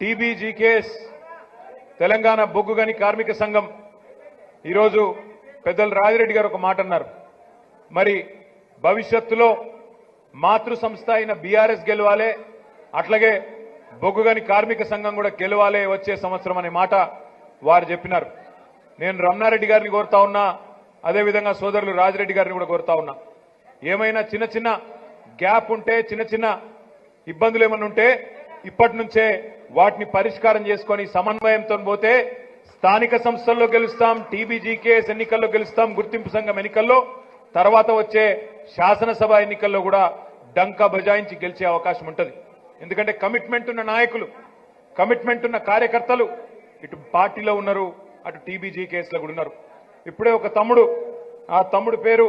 TBGKS Telangana బొగ్గుగని కార్మిక సంఘం. ఈరోజు పెద్దలు రాజిరెడ్డి గారు ఒక మాట అన్నారు. మరి భవిష్యత్తులో మాతృ సంస్థ అయిన బీఆర్ఎస్ గెలవాలే అట్లాగే బొగ్గుగని కార్మిక సంఘం కూడా గెలవాలే వచ్చే సంవత్సరం అనే మాట వారు చెప్పినారు. నేను రమణారెడ్డి గారిని కోరుతా ఉన్నా అదేవిధంగా సోదరులు రాజిరెడ్డి గారిని కూడా కోరుతా ఉన్నా. ఏమైనా చిన్న చిన్న గ్యాప్ ఉంటే చిన్న చిన్న ఇబ్బందులు ఏమైనా ఉంటే ఇప్పటి నుంచే వాటిని పరిష్కారం చేసుకొని సమన్వయంతో పోతే స్థానిక సంస్థల్లో గెలుస్తాం టీబీజీకేఎస్ ఎన్నికల్లో గెలుస్తాం గుర్తింపు సంఘం ఎన్నికల్లో. తర్వాత వచ్చే శాసనసభ ఎన్నికల్లో కూడా డంకా బజాయించి గెలిచే అవకాశం ఉంటుంది. ఎందుకంటే కమిట్మెంట్ ఉన్న నాయకులు కమిట్మెంట్ ఉన్న కార్యకర్తలు ఇటు పార్టీలో ఉన్నారు అటు టీబీజీ కేసులో కూడా ఉన్నారు. ఇప్పుడే ఒక తమ్ముడు ఆ తమ్ముడు పేరు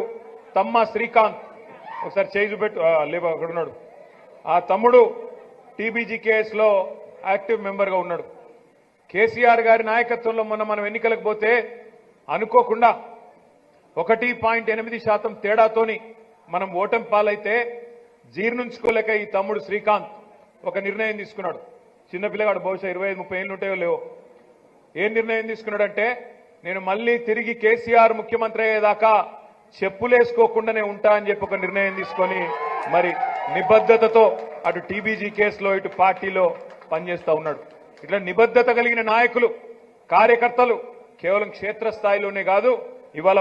తమ్మ శ్రీకాంత్. ఒకసారి చేయి చూపెట్టు లేవు అక్కడ ఉన్నాడు. ఆ తమ్ముడు టీబీజీ కేసులో యాక్టివ్ మెంబర్గా ఉన్నాడు. కేసీఆర్ గారి నాయకత్వంలో మొన్న మనం ఎన్నికలకు పోతే అనుకోకుండా ఒకటి పాయింట్ ఎనిమిది శాతం తేడాతోని మనం ఓటమి పాలైతే జీర్ణించుకోలేక ఈ తమ్ముడు శ్రీకాంత్ ఒక నిర్ణయం తీసుకున్నాడు. చిన్నపిల్లగాడు బహుశా ఇరవై ఐదు ముప్పై ఏళ్ళు ఉంటాయో లేవో. ఏం నిర్ణయం తీసుకున్నాడంటే నేను మళ్ళీ తిరిగి కేసీఆర్ ముఖ్యమంత్రి అయ్యేదాకా చెప్పులేసుకోకుండానే ఉంటా అని చెప్పి ఒక నిర్ణయం తీసుకొని మరి నిబద్ధతతో అటు టీబీజీ కేసులో ఇటు పార్టీలో పనిచేస్తూ ఉన్నాడు. ఇట్లా నిబద్ధత కలిగిన నాయకులు కార్యకర్తలు కేవలం క్షేత్రస్థాయిలోనే కాదు ఇవాళ